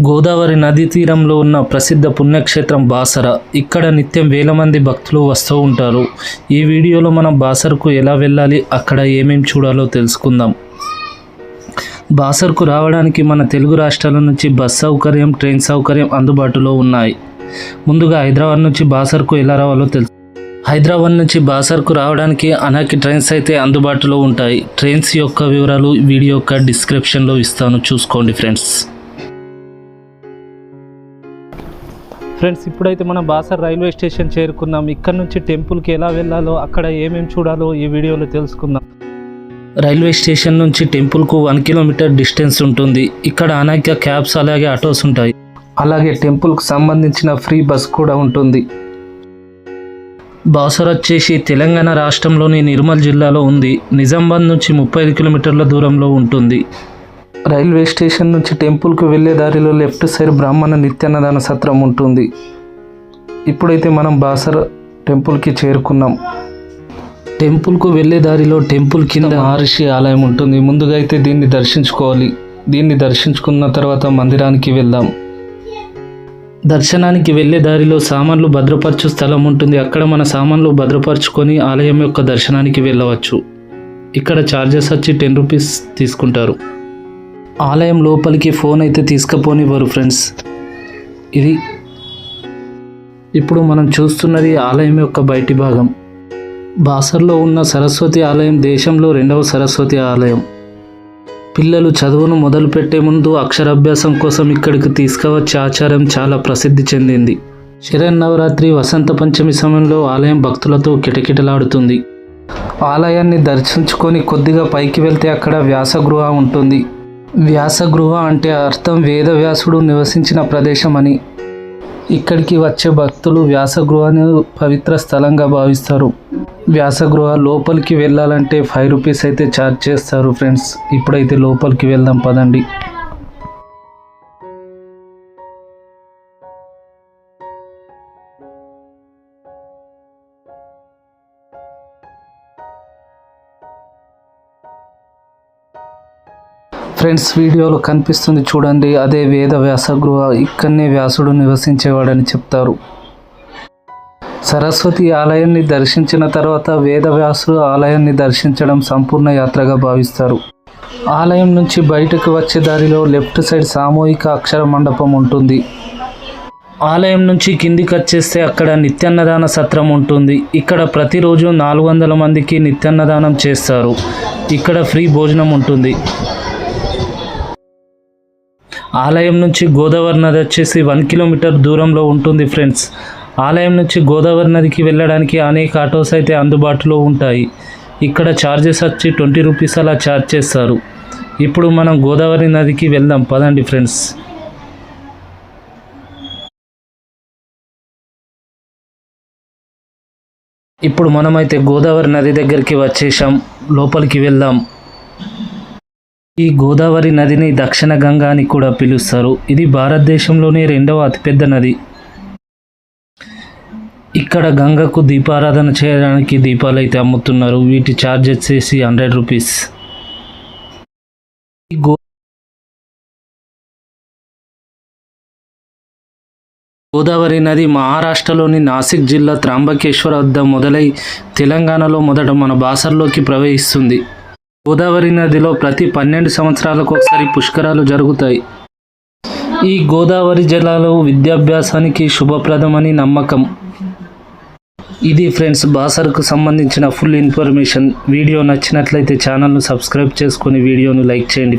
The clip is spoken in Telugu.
గోదావరి నదీ తీరంలో ఉన్న ప్రసిద్ధ పుణ్యక్షేత్రం బాసర. ఇక్కడ నిత్యం వేల మంది భక్తులు వస్తూ ఉంటారు. ఈ వీడియోలో మనం బాసర్కు ఎలా వెళ్ళాలి అక్కడ ఏమేమి చూడాలో తెలుసుకుందాం. బాసర్కు రావడానికి మన తెలుగు రాష్ట్రాల నుంచి బస్ సౌకర్యం ట్రైన్ సౌకర్యం అందుబాటులో ఉన్నాయి. ముందుగా హైదరాబాద్ నుంచి బాసర్కు ఎలా రావాలో తెలుసు. హైదరాబాద్ నుంచి బాసర్కు రావడానికి అనేక ట్రైన్స్ అయితే అందుబాటులో ఉంటాయి. ట్రైన్స్ యొక్క వివరాలు వీడియో యొక్క డిస్క్రిప్షన్లో ఇస్తాను. చూసుకోండి ఫ్రెండ్స్. ఫ్రెండ్స్ ఇప్పుడైతే మనం బాసర్ రైల్వే స్టేషన్ చేరుకున్నాం. ఇక్కడ నుంచి టెంపుల్కి ఎలా వెళ్ళాలో అక్కడ ఏమేమి చూడాలో ఈ వీడియోలో తెలుసుకుందాం. రైల్వే స్టేషన్ నుంచి టెంపుల్కు వన్ కిలోమీటర్ డిస్టెన్స్ ఉంటుంది. ఇక్కడ అనేక క్యాబ్స్ అలాగే ఆటోస్ ఉంటాయి. అలాగే టెంపుల్కు సంబంధించిన ఫ్రీ బస్ కూడా ఉంటుంది. బాసర్ వచ్చేసి తెలంగాణ రాష్ట్రంలోని నిర్మల్ జిల్లాలో ఉంది. నిజామాబాద్ నుంచి ముప్పై ఐదు కిలోమీటర్ల దూరంలో ఉంటుంది. రైల్వే స్టేషన్ నుంచి టెంపుల్కు వెళ్ళే దారిలో లెఫ్ట్ సైడ్ బ్రాహ్మణ నిత్యాన్నదాన సత్రం ఉంటుంది. ఇప్పుడైతే మనం బాసర్ టెంపుల్కి చేరుకున్నాం. టెంపుల్కు వెళ్ళే దారిలో టెంపుల్ కింద మహర్షి ఆలయం ఉంటుంది. ముందుగా అయితే దీన్ని దర్శించుకోవాలి. దీన్ని దర్శించుకున్న తర్వాత మందిరానికి వెళ్దాం. దర్శనానికి వెళ్ళే దారిలో సామాన్లు భద్రపరచు స్థలం ఉంటుంది. అక్కడ మన సామాన్లు భద్రపరచుకొని ఆలయం యొక్క దర్శనానికి వెళ్ళవచ్చు. ఇక్కడ ఛార్జెస్ వచ్చి టెన్ రూపీస్ తీసుకుంటారు. ఆలయం లోపలికి ఫోన్ అయితే తీసుకుపోనివ్వరు ఫ్రెండ్స్. ఇది ఇప్పుడు మనం చూస్తున్నది ఆలయం యొక్క బయటి భాగం. బాసర్లో ఉన్న సరస్వతి ఆలయం దేశంలో రెండవ సరస్వతి ఆలయం. పిల్లలు చదువును మొదలుపెట్టే ముందు అక్షరాభ్యాసం కోసం ఇక్కడికి తీసుకువచ్చే ఆచారం చాలా ప్రసిద్ధి చెందింది. శరన్నవరాత్రి వసంత పంచమి సమయంలో ఆలయం భక్తులతో కిటకిటలాడుతుంది. ఆలయాన్ని దర్శించుకొని కొద్దిగా పైకి వెళ్తే అక్కడ వ్యాసగృహ ఉంటుంది. వ్యాసగృహ అంటే అర్థం వేదవ్యాసుడు నివసించిన ప్రదేశం అని ఇక్కడికి వచ్చే భక్తులు వ్యాసగృహాన్ని పవిత్ర స్థలంగా భావిస్తారు. వ్యాసగృహ లోపలికి వెళ్ళాలంటే ఫైవ్ రూపీస్ అయితే ఛార్జ్ చేస్తారు ఫ్రెండ్స్. ఇప్పుడైతే లోపలికి వెళ్దాం పదండి. ఫ్రెండ్స్ వీడియోలో కనిపిస్తుంది చూడండి. అదే వేద వ్యాసగృహ. ఇక్కడనే వ్యాసుడు నివసించేవాడని చెప్తారు. సరస్వతి ఆలయాన్ని దర్శించిన తర్వాత వేదవ్యాసుడు ఆలయాన్ని దర్శించడం సంపూర్ణ యాత్రగా భావిస్తారు. ఆలయం నుంచి బయటకు వచ్చే దారిలో లెఫ్ట్ సైడ్ సామూహిక అక్షర మండపం ఉంటుంది. ఆలయం నుంచి కిందికి వచ్చేస్తే అక్కడ నిత్యాన్నదాన సత్రం ఉంటుంది. ఇక్కడ ప్రతిరోజు నాలుగు వందల మందికి నిత్యాన్నదానం చేస్తారు. ఇక్కడ ఫ్రీ భోజనం ఉంటుంది. ఆలయం నుంచి గోదావరి నది వచ్చేసి వన్ కిలోమీటర్ దూరంలో ఉంటుంది ఫ్రెండ్స్. ఆలయం నుంచి గోదావరి నదికి వెళ్ళడానికి అనేక ఆటోస్ అయితే అందుబాటులో ఉంటాయి. ఇక్కడ ఛార్జెస్ వచ్చి ట్వంటీ రూపీస్ అలా ఛార్జ్ చేస్తారు. ఇప్పుడు మనం గోదావరి నదికి వెళ్దాం. పదండి ఫ్రెండ్స్. ఇప్పుడు మనమైతే గోదావరి నది దగ్గరికి వచ్చేసాం. లోపలికి వెళ్దాం. ఈ గోదావరి నదిని దక్షిణ గంగా అని కూడా పిలుస్తారు. ఇది భారతదేశంలోనే రెండవ అతిపెద్ద నది. ఇక్కడ గంగకు దీపారాధన చేయడానికి దీపాలు అయితే అమ్ముతున్నారు. వీటి ఛార్జ్ వచ్చేసి హండ్రెడ్ రూపీస్ ఈ గో గోదావరి నది మహారాష్ట్రలోని నాసిక్ జిల్లా త్రాంబకేశ్వర వద్ద మొదలై తెలంగాణలో మొదట మన బాసర్లోకి ప్రవహిస్తుంది. గోదావరి నదిలో ప్రతి పన్నెండు సంవత్సరాలకు ఒకసారి పుష్కరాలు జరుగుతాయి. ఈ గోదావరి జలాలు విద్యాభ్యాసానికి శుభప్రదమని నమ్మకం. ఇది ఫ్రెండ్స్ బాసర్కు సంబంధించిన ఫుల్ ఇన్ఫర్మేషన్. వీడియో నచ్చినట్లయితే ఛానల్ను సబ్స్క్రైబ్ చేసుకొని వీడియోను లైక్ చేయండి.